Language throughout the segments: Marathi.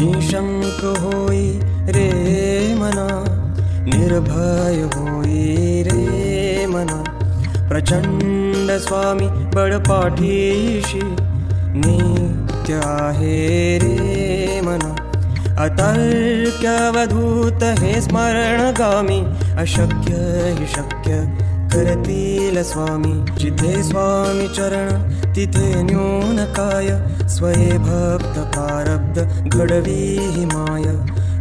निशंक होई रे मना निर्भय होई रे मना. प्रचंड स्वामी बडपाठीशी नित्य आहे रे मना. अतर्क्यवधूत हे स्मरणगामी अशक्य हि शक्य करतील स्वामी. जिथे स्वामी चरण तिथे न्यून काय? स्वये भक्त प्रारब्ध घडवी ही माय.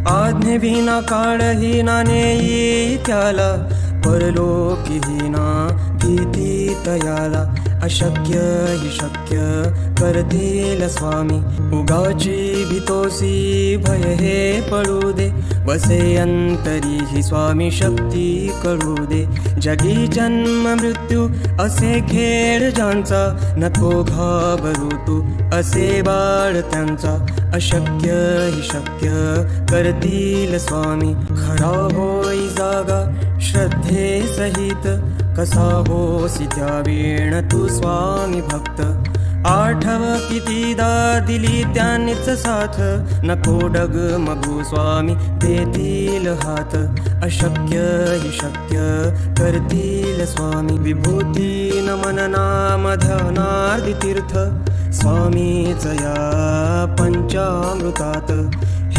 आज्ञविना काळही ना नेई त्याला. परलोकहीना भीती तयाला. अशक्य ही शक्य करतील स्वामी. उगाची भीतोसी भय हे पळू दे. बसे अंतरी ही स्वामी शक्ती कळू दे. जगी जन्म मृत्यू असे खेळ ज्यांचा नको घाबरू तू असे बाळ त्यांचा. अशक्य हि शक्य करतील स्वामी. खरा होई जागा श्रद्धे सहित. कसा होसी त्या वेण तू स्वामी भक्त. आठव कितीदा दिली त्यांनीच साथ. नको डग मगू स्वामी देतील हात. अशक्य हि शक्य करतील स्वामी. विभूती नमन नाम ध्यानार्दी तीर्थ स्वामीच या पंचामृतात.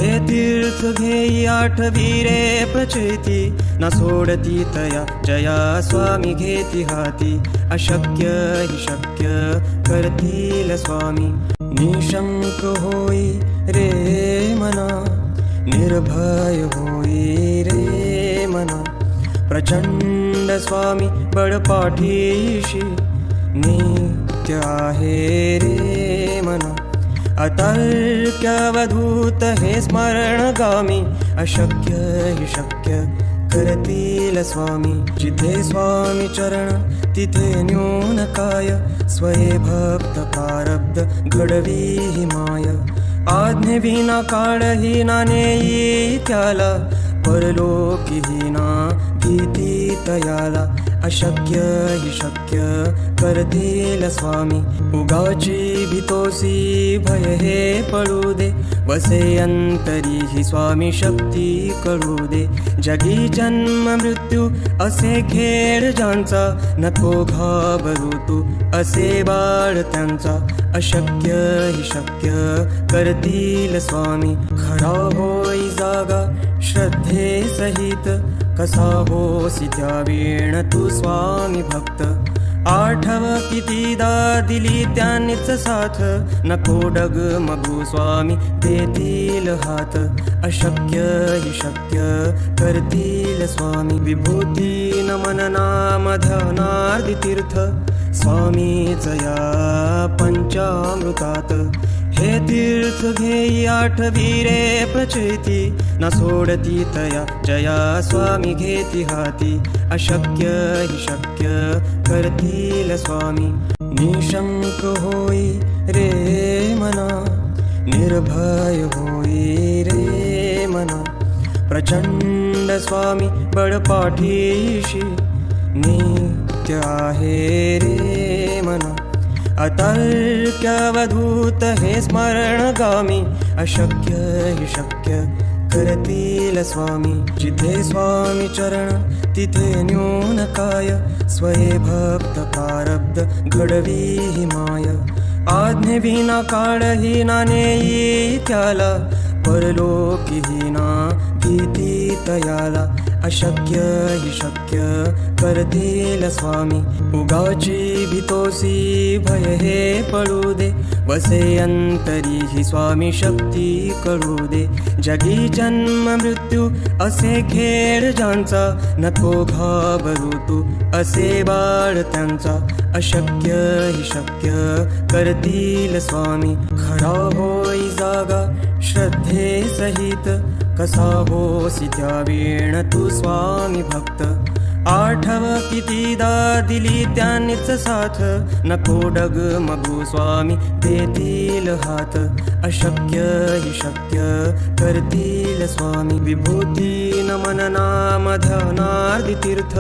हे तीर्थ घेई आठवी रे प्रचिती. न सोडती तया जया स्वामी घेती हाती. अशक्य हि शक्य करतील स्वामी. निशंक होई रे मना निर्भय होई रे मना. प्रचंड स्वामी बळपाठीशी नित्य आहे रे मना. अतर्क्यवधूत हे स्मरणगामी अशक्य हि शक्य करतील स्वामी. जिथे स्वामी चरण तिथे न्यून काय स्वये भक्त प्रारब्ध घडवी हि माय. आज्ञविना काळही ना नेई त्याला परलोकहीना भीती तयाला अशक्य हि शक्य करतील स्वामी. उगाची भीतोसी भय हे पळू दे. बसे अंतरी ही स्वामी शक्ती कळू दे. जगी जन्म मृत्यू असे खेळ ज्यांचा नको घाबरू तू असे बाळ त्यांचा. अशक्य हि शक्य करतील स्वामी. खरा होई जागा श्रद्धे सहित कसा होसी त्या वेण तू स्वामी भक्त? आठव कितीदा दिली त्यांनीच साथ. नको डग मगू स्वामी देतील हात. अशक्य हि शक्य करतील स्वामी. विभूती नमन नाम ध्यानार्दी तीर्थ स्वामीच या पंचामृतात. हे तीर्थ घेई आठ रे प्रचिती. न सोडती तया जया स्वामी घेती हाती. अशक्य हि शक्य करतील स्वामी. निशंक होई रे मना निर्भय होई रे मना. प्रचंड स्वामी बळपाठीशी नित्य आहे रे मना. अतर्क्यवधूत हे स्मरणगामी अशक्य हि शक्य करतील स्वामी। जिथे स्वामी चरण तिथे न्यून काय स्वये भक्त प्रारब्ध घडवी हि माय। आज्ञे विना काळही ना नेई त्याला परलोकी ना भीती तयाला अशक्य ही शक्य करतील स्वामी. उगाची भीतोसी भय हे पळू दे. बसे अंतरी ही स्वामी शक्ती कळू दे. जगी जन्म मृत्यू असे खेळ ज्यांचा नको घाबरू तू असे बाळ त्यांचा. अशक्य हि शक्य करतील स्वामी. खरा होई जागा श्रद्धे सहित कसा होसी त्या वेण तू स्वामी भक्त? आठव कितीदा दिली त्यांनीच साथ. नको डग मगू स्वामी देतील हात. अशक्य हि शक्य करतील स्वामी. विभूती नमन नाम ध्यानार्दी तीर्थ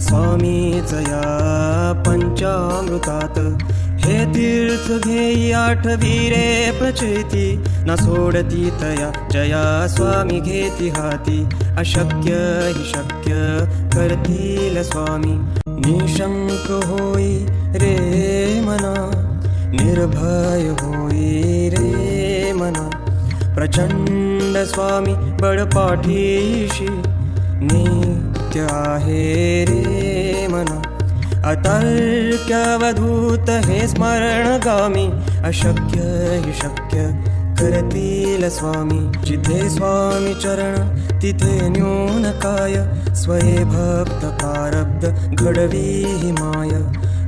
स्वामीच या पंचामृतात। हे तीर्थ घेई आठवी रे प्रचिती। न सोडती तया जया स्वामी घेती हाती। अशक्य हि शक्य करतील स्वामी। निशंक होई रे मना निर्भय होई रे मना। प्रचंड स्वामी बळपाठीशी वाक्य आहे रे मना? अतर्क्यवधूत हे स्मरणगामी? अशक्य हि शक्य करतील स्वामी। जिथे स्वामी चरण तिथे न्यून काय? स्वये भक्त प्रारब्ध घडवी हि माय।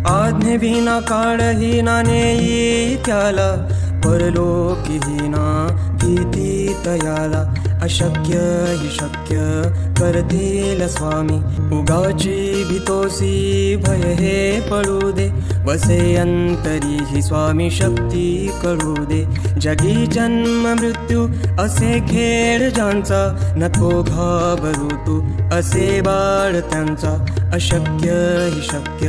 आज्ञेविना काळही ना नेई त्याला। परलोकीहीना भीती तयाला। अशक्य ही शक्य करतील स्वामी. उगाची भीतोसी भय हे पळू दे. वसे अंतरी ही स्वामी शक्ती कळू दे. जगी जन्म मृत्यू असे खेळ ज्यांचा नको घाबरू तू असे बाळ त्यांचा. अशक्य ही शक्य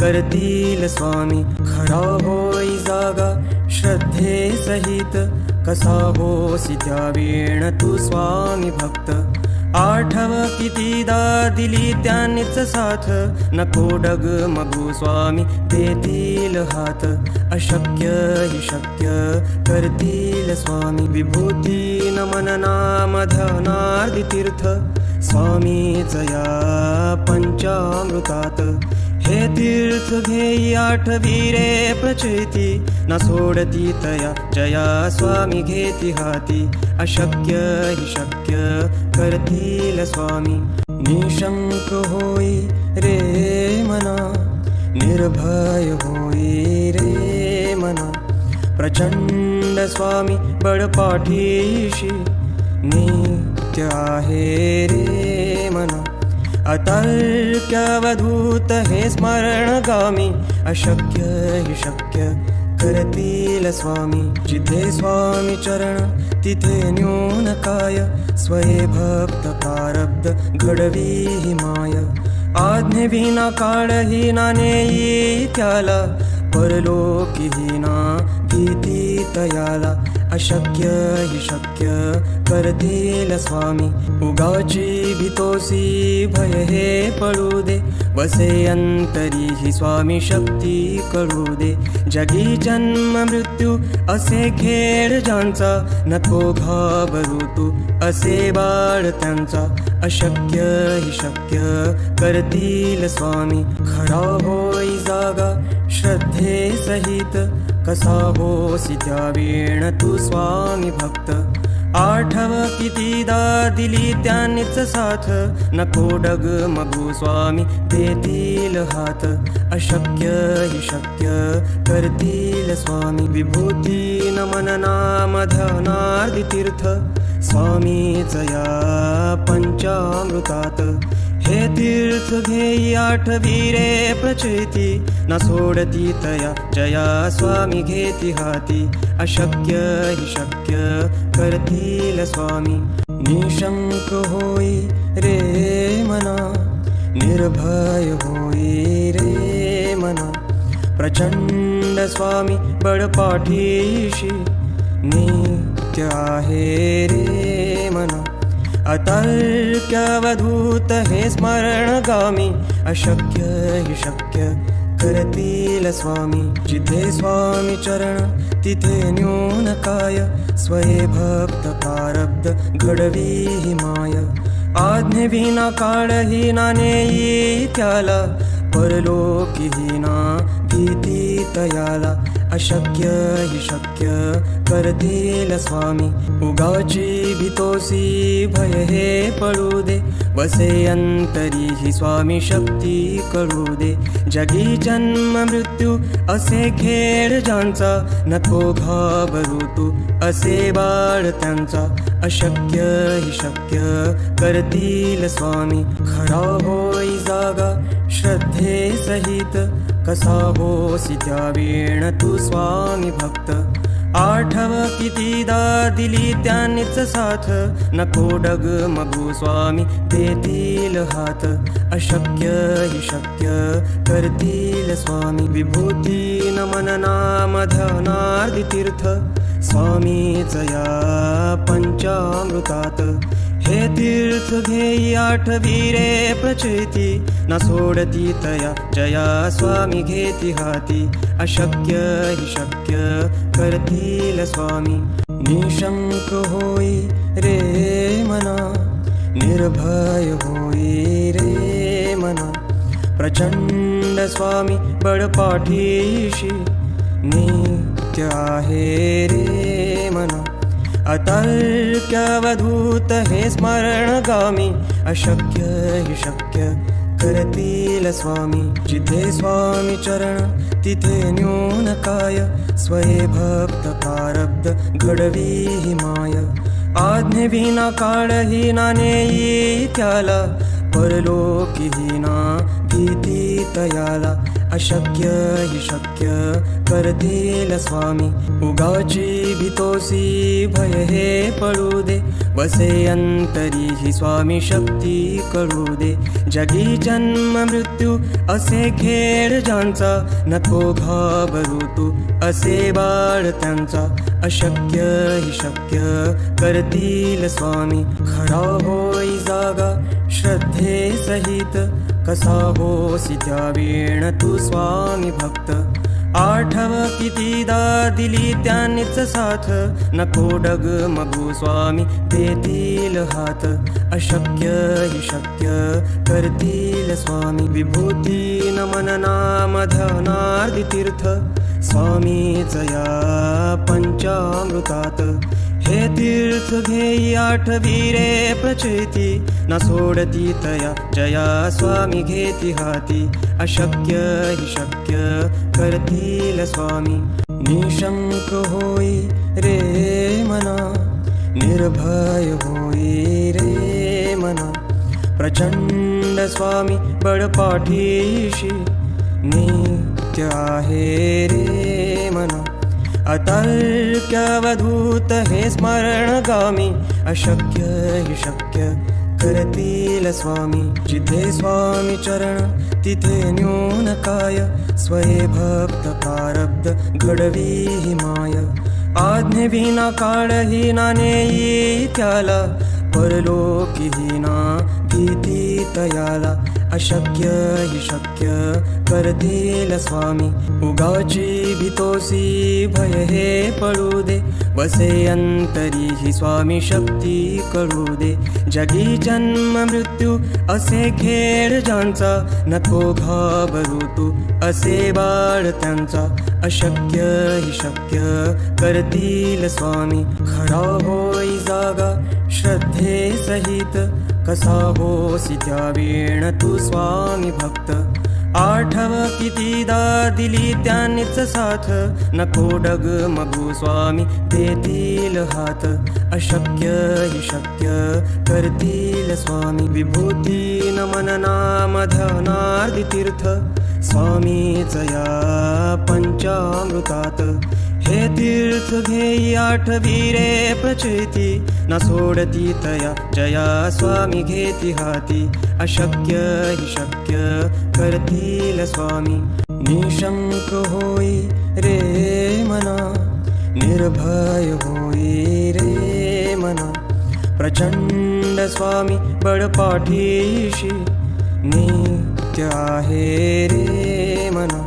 करतील स्वामी. खरा होई जागा श्रद्धे सहित कसा होसी त्या वेण तू स्वामी भक्त? आठव कितीदा दिली त्यांनीच साथ. नको डग मगू स्वामी देतील हात. अशक्य हि शक्य करतील स्वामी. विभूती नमन नाम ध्यानार्दी तीर्थ स्वामीच या पंचामृतात. हे तीर्थ घेई आठवी रे प्रचिती. न सोडती तया जया स्वामी घेती हाती. अशक्य हि शक्य करतील स्वामी. निशंक होई रे मना निर्भय होई रे मना. प्रचंड स्वामी बळपाठीशी नित्य आहे रे मना. अतर्क्यवधूत हे स्मरणगामी अशक्य हि शक्य करतील स्वामी. जिथे स्वामी चरण तिथे न्यून काय स्वये भक्त प्रारब्ध घडवी हि माय. आज्ञेविना काळही ना नेई त्याला परलोकहीना किती तयाला अशक्य हि शक्य करतील स्वामी. उगाची भीतोसी भय हे पळू दे. वसे अंतरी ही स्वामी शक्ती कळू दे. जगी जन्म मृत्यू असे खेळ ज्यांचा नको घाबरू तू असे बाळ त्यांचा. अशक्य हि शक्य करतील स्वामी. खरा होई जागा श्रद्धे सहित कसा होसी त्या वेण तू स्वामी भक्त? आठव कितीदा दिली त्यांनीच साथ. नको डग मगू स्वामी देतील हात. अशक्य हि शक्य करतील स्वामी विभूती नमन नाम ध्यानार्दी तीर्थ स्वामीच या पंचामृतात. हे तीर्थ घेई आठवी रे प्रचिती. न सोडती तया जया स्वामी घेती हाती. अशक्य हि शक्य करतील स्वामी. निशंक होई रे मना निर्भय होई रे मना. प्रचंड स्वामी बळपाठीशी नित्य आहे रे मना. अतर्क्यवधूत हे स्मरणगामी अशक्य हि शक्य करतील स्वामी. जिथे स्वामी चरण तिथे न्यून काय स्वये भक्त प्रारब्ध घडवी हि माय. आज्ञेविना काळही ना नेई त्याला परलोकहीना भीती तयाला अशक्य हि शक्य करतील स्वामी. उगाची भीतोसी भय हे पळू दे. वसे अंतरी ही स्वामी शक्ती कळू दे. जगी जन्म मृत्यू असे खेळ ज्यांचा नको घाबरू तू. असे बाळ त्यांचा अशक्य हि शक्य करतील स्वामी. खरा होई जागा श्रद्धे सहित कसा होसी त्या वेण तू स्वामी भक्त. आठव कितीदा दिली त्यांनीच साथ. नको डग मगू स्वामी देतील हात. अशक्य हि शक्य करतील स्वामी. विभूती नमन नाम तीर्थ स्वामीच या पंचामृतात. हे तीर्थ घेई आठवीरे प्रचेती. न सोडती तया जया स्वामी घेती हाती. अशक्य हि शक्य करतील स्वामी. निशंक होई रे मना निर्भय होई रे मना. प्रचंड स्वामी बळपाठीशी नित्य आहे रे मना. अतर्क्यवधूत हे स्मरणगामी अशक्य हि शक्य करतील स्वामी. जिथे स्वामी चरण तिथे न्यून काय? स्वये भक्त प्रारब्ध घडवी ही माय. आज्ञेविना काळहीना नेई त्याला. परलोकहीना भीती तयाला. अशक्य हि शक्य करतील स्वामी. उगाची भीतोसी भय हे पळू दे. बसे अंतरी ही स्वामी शक्ती कळू दे. जगी जन्म मृत्यू असे खेळ ज्यांचा नको घाबरू तू असे बाळ त्यांचा. अशक्य हि शक्य करतील स्वामी. खरा होई जागा श्रद्धे सहित कसा होसी त्या वेण तू स्वामी भक्त. आठव कितीदा दिली त्यांनीच साथ. नको डग मगू स्वामी देतील हात. अशक्य हि शक्य करतील स्वामी. विभूती नमन नाम धनार्दी तीर्थ स्वामीच या पंचामृतात। हे तीर्थ घेई आठवीरे प्रचेती न सोडती तया जया स्वामी घेती हाती। अशक्य हि शक्य करतील स्वामी। निशंक होई रे मना निर्भय होई रे मना। प्रचंड स्वामी बळपाठीशी वाक्य आहे रे मना? अतर्क्यवधूत हे स्मरणगामी? अशक्य हि शक्य करतील स्वामी। जिथे स्वामी चरण तिथे न्यून काय स्वये भक्त प्रारब्ध घडवी हि माय। आज्ञेविना काळहीना नेई त्याला। परलोकहीना भीती तयाला। अशक्य ही शक्य करतील स्वामी. उगाची भीतोसी भय हे पळू दे. बसे अंतरी ही स्वामी शक्ती कळू दे. जगी जन्म मृत्यू असे खेळ ज्यांचा नको घाबरू तू असे बाळ त्यांचा. अशक्य ही शक्य करतील स्वामी. खरा होई जागा श्रद्धे सहित कसा होसी त्या वेण तू स्वामी भक्त? आठव कितीदा दिली त्यांनीच साथ? नको डग मगू स्वामी देतील हात. अशक्य हि शक्य करतील स्वामी विभूती नमन नाम धनार्दी तीर्थ स्वामीच या पंचामृतात। हे तीर्थ घेई आठवीरे प्रचेती न सोडती तया जया स्वामी घेती हाती। अशक्य हि शक्य करतील स्वामी। निशंक होई रे मना निर्भय होई रे मना। प्रचंड स्वामी बळपाठीशी क्या आहे रे मना।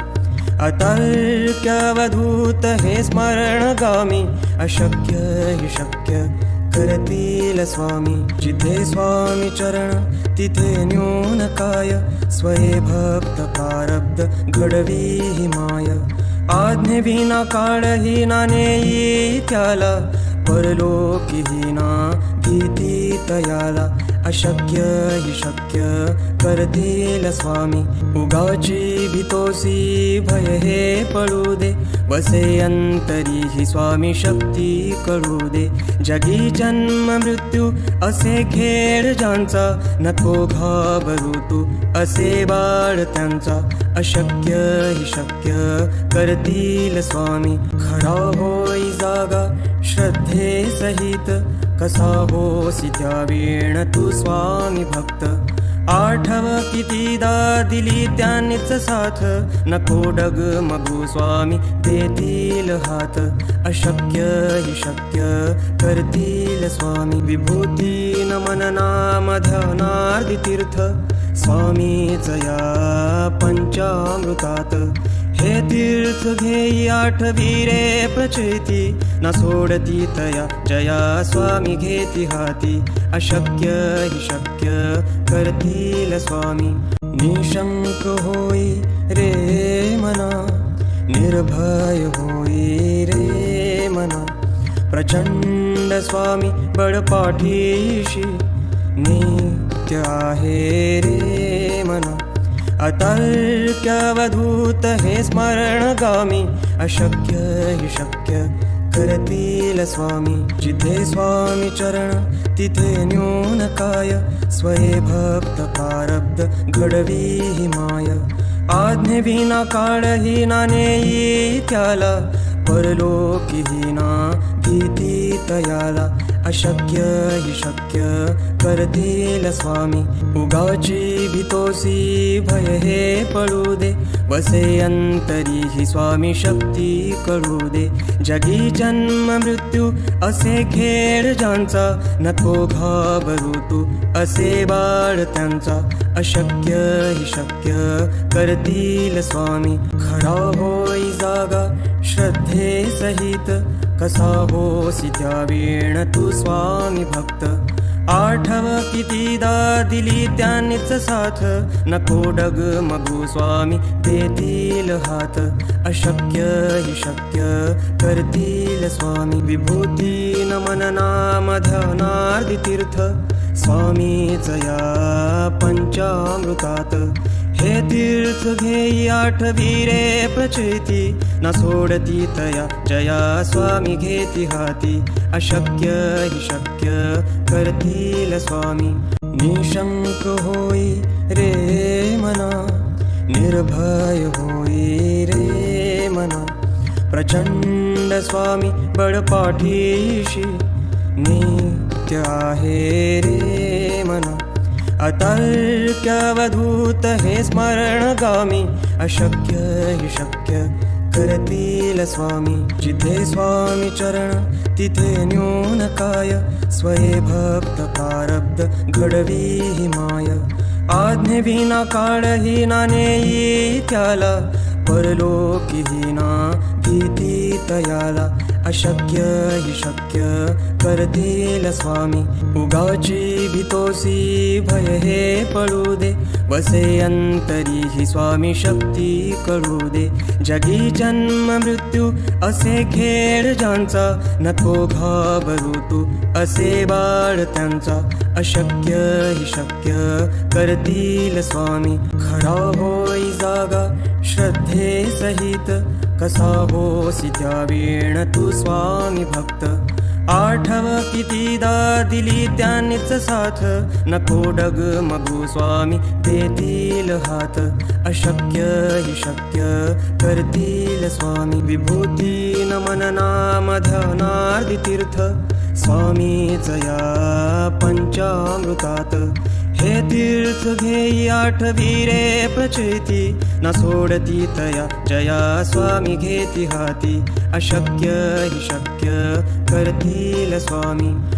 अतर्क्यवधूत हे स्मरणगामी। अशक्य हि शक्य करतील स्वामी। जिथे स्वामी चरण तिथे न्यून काय। स्वये भक्त प्रारब्ध घडवी हि माय। आज्ञेविना काळहीना नेई त्याला। परलोकहीना भीती तयाला। अशक्य ही शक्य करतील स्वामी. उगाची भीतोसी भय हे पळू दे. बसे अंतरी ही स्वामी शक्ती कळू दे. जगी जन्म मृत्यू असे खेळ ज्यांचा नको घाबरू तू असे बाळ त्यांचा. अशक्य ही शक्य करतील स्वामी. खरा होई जागा श्रद्धे सहित कसा होसी त्या वेण तू स्वामी भक्त? आठव कितीदा दिली त्यांनीच साथ? नको डग मगू स्वामी देतील हात. अशक्य हि शक्य करतील स्वामी विभूती नमन नाम ध्यानार्दी तीर्थ स्वामीच या पंचामृतात. हे तीर्थ घेई आठवी रे प्रचेती. न सोडती तया जया स्वामी घेती हाती. अशक्य हि शक्य करतील स्वामी. निशंक होई रे मना निर्भय होई रे मना. प्रचंड स्वामी बळपाठीशी नित्य आहे रे मना. अतल्प्यावधूत हे स्मरणगामी अशक्य हि शक्य करतील स्वामी. जिथे स्वामी चरण तिथे न्यून काय स्वये भक्त प्रारब्ध घडवी हि माय. आज्ञेविना काळही नानेई त्याला परलोकहीना भीती तयाला. अशक्य हि शक्य करतील स्वामी. उगाची भीतोसी भय हे पळू दे. बसे अंतरी ही स्वामी शक्ती कळू दे. जगी जन्म मृत्यू असे खेळ ज्यांचा नको घाबरू तू असे बाळ त्यांचा. अशक्य हि शक्य करतील स्वामी. खरा होई जागा श्रद्धे सहित. कसा होसी त्या वेण तू स्वामी भक्त? आठव कितीदा दिली त्यांनीच साथ. नको डग मगू स्वामी देतील हात. अशक्य हि शक्य करतील स्वामी. विभूती नमन नाम तीर्थ स्वामीच या पंचामृतात. हे तीर्थ घेई आठ वीरे प्रचेती. न सोडती तया जया स्वामी घेती हाती. अशक्य हि शक्य करतील स्वामी. निशंक होई रे मना निर्भय होई रे मना. प्रचंड स्वामी बळपाठीशी नित्य आहे रे मना. अतर्क्यवधूत हे स्मरणगामी अशक्य हि शक्य करतील स्वामी. जिथे स्वामी चरण तिथे न्यून काय स्वये भक्त प्रारब्ध घडवी हि माय. आज्ञेविना काळहीना नानेई त्याला परलोकहीना भीती तयाला अशक्य हि शक्य करतील स्वामी. उगाची भीतोसी भय हे पळू दे. बसे अंतरी ही स्वामी शक्ती कळू दे. जगी जन्म मृत्यू असे खेळ ज्यांचा नको घाबरू तू असे बाळ त्यांचा. अशक्य हि शक्य करतील स्वामी. खरा होई जागा श्रद्धे सहित कसा होसी त्या वेण तू स्वामी भक्त? आठव कितीदा दिली त्यांनीच साथ? नको डग मगू स्वामी देतील हात. अशक्य हि शक्य करतील स्वामी विभूती नमन नाम ध्यानार्दी तीर्थ स्वामीच या पंचामृतात. हे तीर्थ घेई आठवी रे प्रचेती. न सोडती तया जया स्वामी घेती हाती. अशक्य हि शक्य करतील स्वामी.